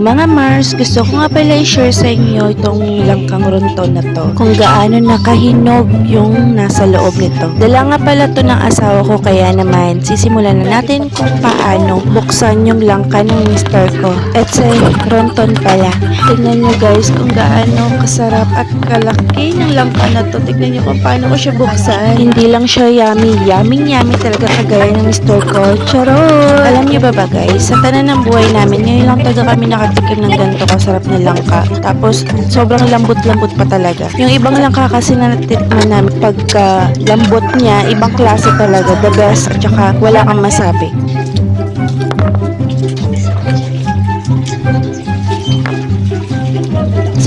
mga Mars, gusto ko nga pala i-share sa inyo itong langkang ronton na to. Kung gaano nakahinog yung nasa loob nito. Dala nga pala to ng asawa ko kaya naman sisimulan na natin kung paano buksan yung langka ng mister ko. At sa ronton pala. Tingnan nyo guys kung gaano kasarap at kalaki ng langka na to. Tignan nyo kung paano ko siya buksan. Hindi lang siya yummy. Yummy yummy talaga kagaya ng mister ko. Charot! Alam nyo ba ba guys, sa tanan ng buhay namin, ngayon lang talaga kami nakatikim ng ganito kasarap na langka. Tapos, sobrang lambot-lambot pa talaga. Yung ibang langka kasi na natikman namin, pagka lambot niya, ibang klase talaga. The best, at saka wala kang masabi.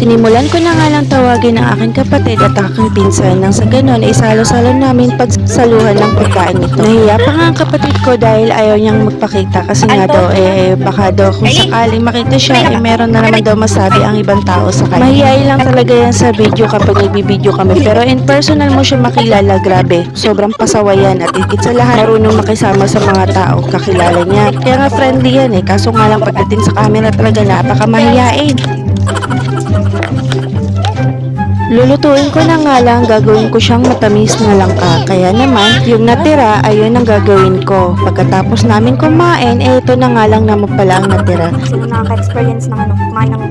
Sinimulan ko na nga lang tawagin ang aking kapatid at aking pinsan nang sa ganon ay salo-salo namin pagsaluhan ng pagkain nito. Nahiya pa nga ang kapatid ko dahil ayaw niyang magpakita kasi nga daw eh baka daw kung sakaling makita siya eh meron na naman daw masabi ang ibang tao sa kanya. Mahihayin lang talaga yan sa video kapag nagbibideo kami pero in personal mo siya makilala grabe. Sobrang pasaway yan at higit sa lahat marunong makisama sa mga tao kakilala niya. Kaya nga friendly yan eh kaso nga lang pagdating sa camera talaga napaka mahihain. Lulutuin ko na nga lang, gagawin ko siyang matamis na langka. Kaya naman, yung natira ay yun ang gagawin ko. Pagkatapos namin kumain, eh ito na nga lang naman pala ang natira. Sino nakaka-experience ng ano, kumain ng?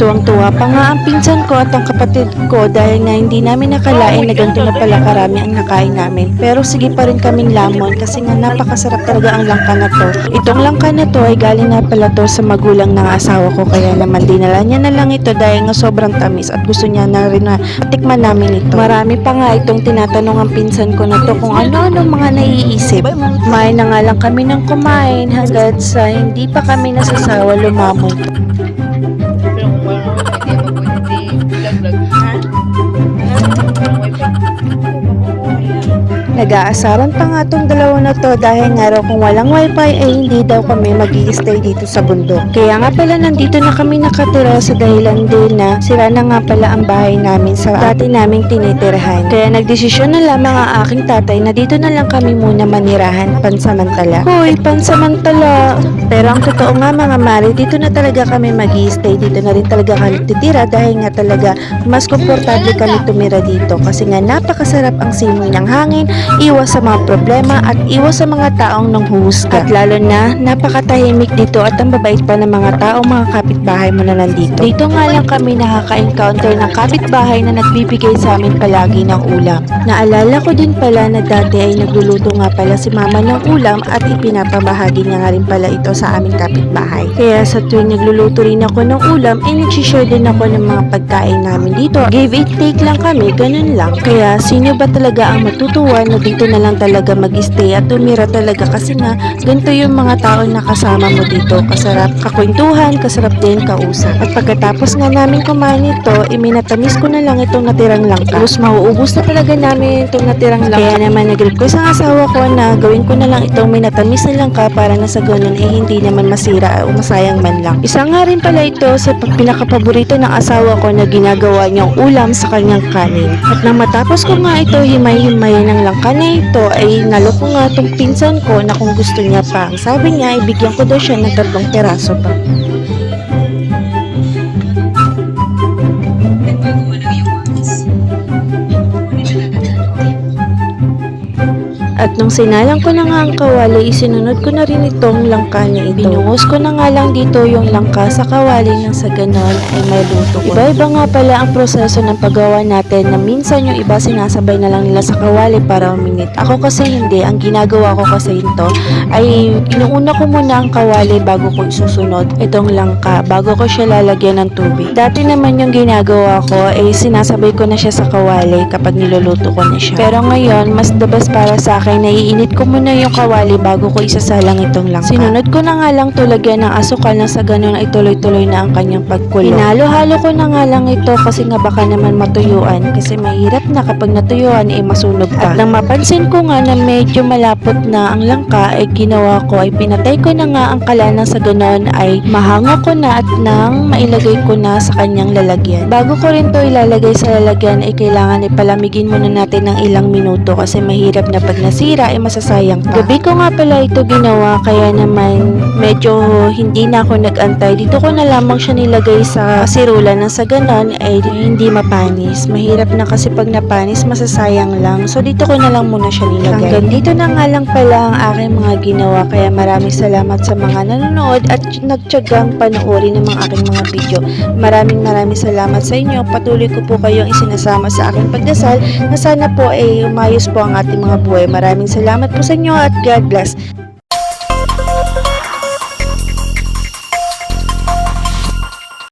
Tuwang-tuwa pa nga ang pinsan ko at ang kapatid ko dahil nga hindi namin nakalain na ganito na pala karami ang nakain namin. Pero sige pa rin kaming lamon kasi nga napakasarap talaga ang langka na to. Itong langka na to ay galing na pala to sa magulang ng asawa ko kaya naman dinala niya na lang ito dahil nga sobrang tamis at gusto niya na rin na tikman namin ito. Marami pa nga itong tinatanong ang pinsan ko na to kung ano-ano mga naiisip. Kumain na nga lang kami ng kumain hanggat sa hindi pa kami nasasawa lumamon. Pero kung hindi mo pwede. Nag-aasaran pa nga tong dalawa na to dahil nga raw kung walang wifi ay hindi daw kami mag stay dito sa bundok. Kaya nga pala nandito na kami nakatira sa dahilan din na sira na nga pala ang bahay namin sa dati naming tinitirahan. Kaya nagdesisyon na lamang ang aking tatay na dito na lang kami muna manirahan pansamantala. Hoy, pansamantala! Pero ang totoo nga mga mari, dito na talaga kami mag stay dito na rin talaga kami titira dahil nga talaga mas komportable kami tumira dito kasi nga napakasarap ang simoy ng hangin, iwas sa mga problema at iwas sa mga taong nanghuhusga. At lalo na, napakatahimik dito at ang babait pa ng mga tao, mga kapitbahay mo na nandito. Dito nga lang kami nakaka-encounter ng kapitbahay na nagbibigay sa amin palagi ng ulam. Naalala ko din pala na dati ay nagluluto nga pala si mama ng ulam at ipinapamahagi niya nga rin pala ito sa aming kapitbahay. Kaya sa tuwing nagluluto rin ako ng ulam, ay nag-share din ako ng mga pagkain namin dito. Give it take lang kami, ganun lang. Kaya sino ba talaga ang matutuwa na dito na lang talaga mag-stay at tumira talaga kasi nga ganito yung mga tao na kasama mo dito. Kasarap kakwentuhan, kasarap din kausap. At pagkatapos nga namin kumain ito, iminatamis ko na lang itong natirang langka. Tapos mauubos na talaga namin itong natirang langka. Kaya naman nag-request ang asawa ko na gawin ko na lang itong minatamis na langka para na sa ganun eh hindi naman masira o masayang man lang. Isa nga rin pala ito sa pinakapaborito ng asawa ko na ginagawa niyang ulam sa kanyang kanin. At nang matapos ko nga ito himay-himay ng langka na ito ay naloko nga itong pinsan ko na kung gusto niya pa. Sabi niya, ibigyan ko daw siya ng tatlong peraso pa. At nung sinalang ko na nga ang kawali, isinunod ko na rin itong langka na ito. Binungos ko na nga lang dito yung langka sa kawali nang sa ganon ay may luto. Iba-iba nga pala ang proseso ng paggawa natin na minsan yung iba sinasabay na lang nila sa kawali para uminit. Ako kasi hindi. Ang ginagawa ko kasi ito ay inuuna ko muna ang kawali bago ko isusunod itong langka bago ko siya lalagyan ng tubig. Dati naman yung ginagawa ko ay sinasabay ko na siya sa kawali kapag niluluto ko na siya. Pero ngayon, mas the best para sa akin, naiinit ko muna yung kawali bago ko isasalang itong langka. Sinunod ko na nga lang tulagyan ng asukal na sa ganun ay tuloy-tuloy na ang kanyang pagkulo. Hinalo-halo ko na nga lang ito kasi nga baka naman matuyuan kasi mahirap na kapag natuyuan ay masunog pa. At nang mapansin ko nga na medyo malapot na ang langka ay ginawa ko ay pinatay ko na nga ang kala nang sa ganun ay mahango ko na at nang mailagay ko na sa kanyang lalagyan. Bago ko rin to ilalagay sa lalagyan ay kailangan ipalamigin muna natin ng ilang minuto kasi mahirap na pag nasa masira ay masasayang pa. Gabi ko nga pala ito ginawa kaya naman medyo hindi na ako nag-antay. Dito ko na lamang siya nilagay sa sirulan nang sa ganon ay hindi mapanis. Mahirap na kasi pag napanis masasayang lang. So dito ko na lang muna siya nilagay. Hanggang dito na nga lang pala ang aking mga ginawa kaya maraming salamat sa mga nanonood at nagtyagang panoorin ng mga aking mga video. Maraming maraming salamat sa inyo. Patuloy ko po kayong isinasama sa aking pagdasal na sana po ay umayos po ang ating mga buhay. Maraming salamat po sa inyo at God bless.